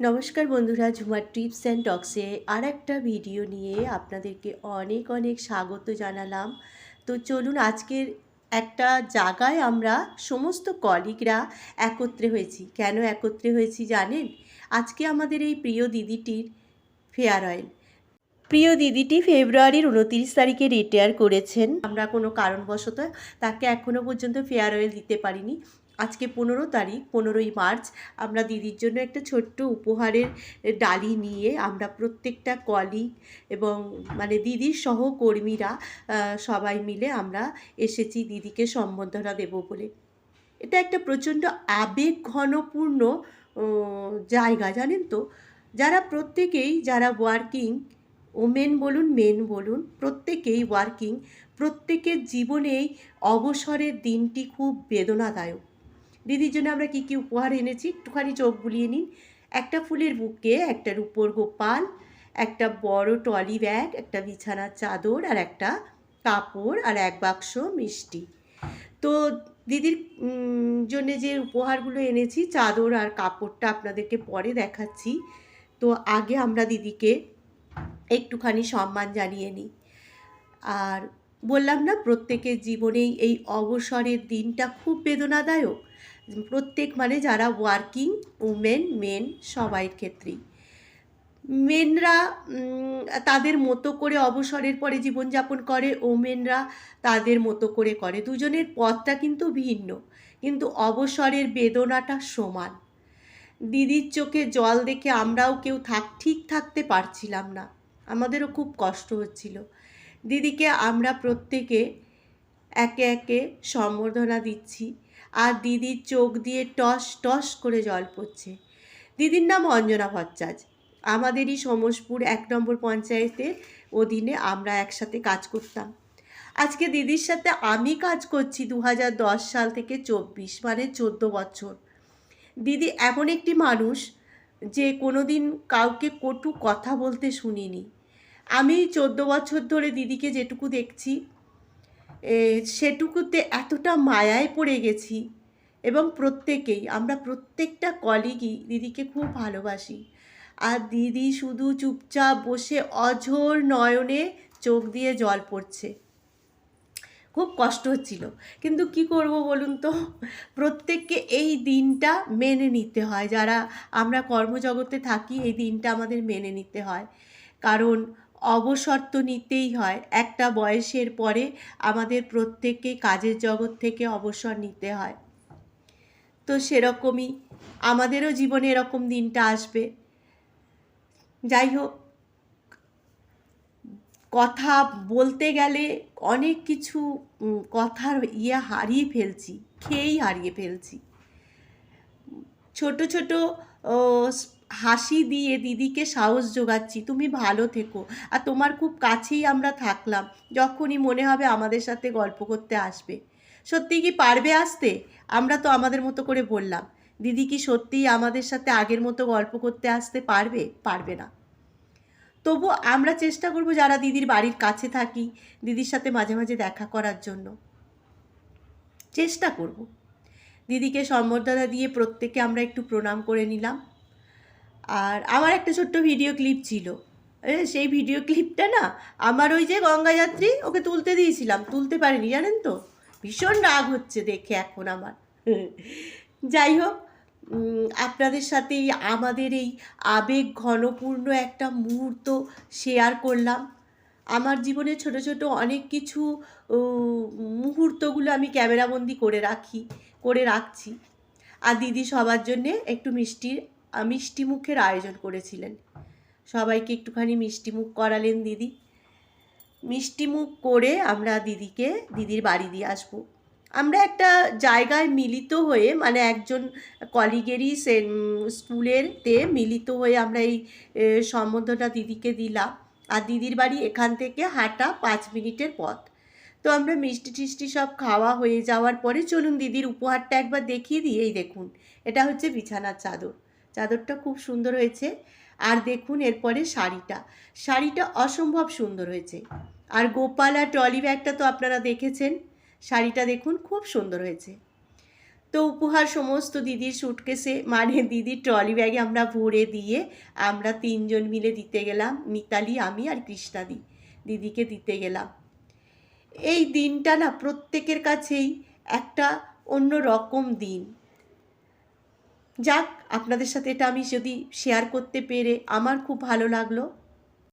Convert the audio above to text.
নমস্কার বন্ধুরা, ঝুমার tips and টক্সে আর একটা ভিডিও নিয়ে আপনাদেরকে অনেক অনেক স্বাগত জানালাম। তো চলুন, আজকের একটা জায়গায় আমরা সমস্ত কলিগরা একত্রে হয়েছি। কেন একত্রে হয়েছি জানেন? আজকে আমাদের এই প্রিয় দিদিটির ফেয়ার অয়েল। প্রিয় দিদিটি ফেব্রুয়ারির উনতিরিশ তারিখে রিটায়ার করেছেন। আমরা কোনো কারণবশত তাকে এখনও পর্যন্ত ফেয়ার অয়েল দিতে পারিনি। আজকে পনেরো তারিখ, পনেরোই মার্চ। আমরা দিদির জন্য একটা ছোট্ট উপহারের ডালি নিয়ে আমরা প্রত্যেকটা কলিগ এবং মানে দিদির সহকর্মীরা সবাই মিলে আমরা এসেছি দিদিকে সম্বর্ধনা দেব বলে। এটা একটা প্রচণ্ড আবেগ ঘনপূর্ণ জায়গা, জানেন তো? যারা প্রত্যেকেই, যারা ওয়ার্কিং ওমেন বলুন মেন বলুন, প্রত্যেকেই ওয়ার্কিং প্রত্যেকের জীবনেই অবসরের দিনটি খুব বেদনাদায়ক। দিদির জন্য আমরা কী কী উপহার এনেছি? একটুখানি চোখ বুলিয়ে নিন। একটা ফুলের বুকে একটা রূপোর গোপাল, একটা বড় টলি ব্যাগ, একটা বিছানার চাদর আর একটা কাপড় আর এক বাক্স মিষ্টি। তো দিদির জন্য যে উপহারগুলো এনেছি, চাদর আর কাপড়টা আপনাদেরকে পরে দেখাচ্ছি। তো আগে আমরা দিদিকে একটুখানি সম্মান জানিয়ে নিই। আর বললাম না, প্রত্যেকের জীবনেই এই অবসরের দিনটা খুব বেদনাদায়ক। প্রত্যেক মানে যারা ওয়ার্কিং উমেন মেন সবাই ক্ষেত্রেই। মেনরা তাদের মতো করে অবসরের পরে জীবনযাপন করে ওমেনরা তাদের মতো করে করে। দুজনের পথটা কিন্তু ভিন্ন, কিন্তু অবসরের বেদনাটা সমান। দিদির চোখে জল দেখে আমরাও কেউ থাক, ঠিক থাকতে পারছিলাম না। আমাদেরও খুব কষ্ট হচ্ছিল। দিদিকে আমরা প্রত্যেকে একে একে সম্বর্ধনা দিচ্ছি। আর দিদির চোখ দিয়ে টস টস করে জল পড়ছে। দিদির নাম অঞ্জনা ভট্টাচার্য। আমাদেরই সমসপুর এক নম্বর পঞ্চায়েতের অধীনে আমরা একসাথে কাজ করতাম। আজকে দিদির সাথে আমি কাজ করছি দু হাজার দশ সাল থেকে চব্বিশ মানে চোদ্দ বছর। দিদি এমন একটি মানুষ যে কোনো দিন কাউকে কটু কথা বলতে শুনিনি। আমি চোদ্দ বছর ধরে দিদিকে যেটুকু দেখছি সেটুকুতে এতটা মায়ায় পড়ে গেছি এবং প্রত্যেকেই, আমরা প্রত্যেকটা কলিগই দিদিকে খুব ভালোবাসি। আর দিদি শুধু চুপচাপ বসে অঝোর নয়নে চোখ দিয়ে জল পড়ছে। খুব কষ্ট হচ্ছিল। কিন্তু কি করব বলুন তো? প্রত্যেককে এই দিনটা মেনে নিতে হয়। যারা আমরা কর্মজগতে থাকি, এই দিনটা আমাদের মেনে নিতে হয়। কারণ অবসর তো নিতেই হয়। একটা বয়সের পরে আমাদের প্রত্যেককে কাজের জগৎ থেকে অবসর নিতে হয়। তো সেরকমই আমাদেরও জীবনে এরকম দিনটা আসবে। যাই হোক, কথা বলতে গেলে অনেক কিছু কথার ইয়ে হারিয়ে ফেলছি, খেয়েই হারিয়ে ফেলছি। ছোট ছোট হাসি দিয়ে দিদিকে সাহস যোগাচ্ছি, তুমি ভালো থেকো। আর তোমার খুব কাছেই আমরা থাকলাম, যখনই মনে হবে আমাদের সাথে গল্প করতে আসবে। সত্যি কি পারবে আসতে? আমরা তো আমাদের মতো করে বললাম। দিদি কি সত্যিই আমাদের সাথে আগের মতো গল্প করতে আসতে পারবে? পারবে না। তবু আমরা চেষ্টা করব যারা দিদির বাড়ির কাছে থাকি, দিদির সাথে মাঝে মাঝে দেখা করার জন্য। চেষ্টা করব। দিদিকে সম্বর্ধনা দিয়ে প্রত্যেকে আমরা একটু প্রণাম করে নিলাম। আর আমার একটা ছোট্ট ভিডিও ক্লিপ ছিল। সেই ভিডিও ক্লিপটা না আমার ওই যে গঙ্গাযাত্রী ওকে তুলতে দিয়েছিলাম। তুলতে পারিনি, জানেন তো? ভীষণ রাগ হচ্ছে দেখে এখন আমার। যাই হোক আপনাদের সাথে আমাদের এই আবেগ ঘনপূর্ণ একটা মুহূর্ত শেয়ার করলাম। আমার জীবনে ছোট ছোট অনেক কিছু মুহূর্তগুলো আমি ক্যামেরাবন্দি করে রাখি, করে রাখছি। আর দিদি সবার জন্যে একটু মিষ্টির মিষ্টি মুখের আয়োজন করেছিলেন। সবাইকে একটুখানি মিষ্টি মুখ করালেন দিদি। মিষ্টি মুখ করে আমরা দিদিকে, দিদির বাড়ি দিয়ে আসব। আমরা একটা জায়গায় মিলিত হয়ে মানে একজন কলিগেরই স্কুলের তে মিলিত হয়ে আমরা এই সম্বন্ধটা দিদিকে দিলাম। আর দিদির বাড়ি এখান থেকে হাঁটা পাঁচ মিনিটের পথ। তো আমরা মিষ্টি টিষ্টি সব খাওয়া হয়ে যাওয়ার পরে চলুন দিদির উপহারটা একবার দেখিয়ে দিই। এই দেখুন, এটা হচ্ছে বিছানার চাদর। চাদরটা খুব সুন্দর হয়েছে। আর দেখুন এরপরে শাড়িটা। শাড়িটা অসম্ভব সুন্দর হয়েছে। আর গোপাল আর ট্রলি ব্যাগটা তো আপনারা দেখেছেন। শাড়িটা দেখুন খুব সুন্দর হয়েছে। তো উপহার সমস্ত দিদির সুটকেসে মানে দিদির ট্রলি ব্যাগে আমরা ভরে দিয়ে আমরা তিনজন মিলে দিতে গেলাম। মিতালি, আমি আর কৃষ্ণাদি দিদিকে দিতে গেলাম। এই দিনটা না প্রত্যেকের কাছেই একটা অন্য রকম দিন। যাক আপনাদের সাথে এটা আমি যদি শেয়ার করতে পেরে আমার খুব ভালো লাগল।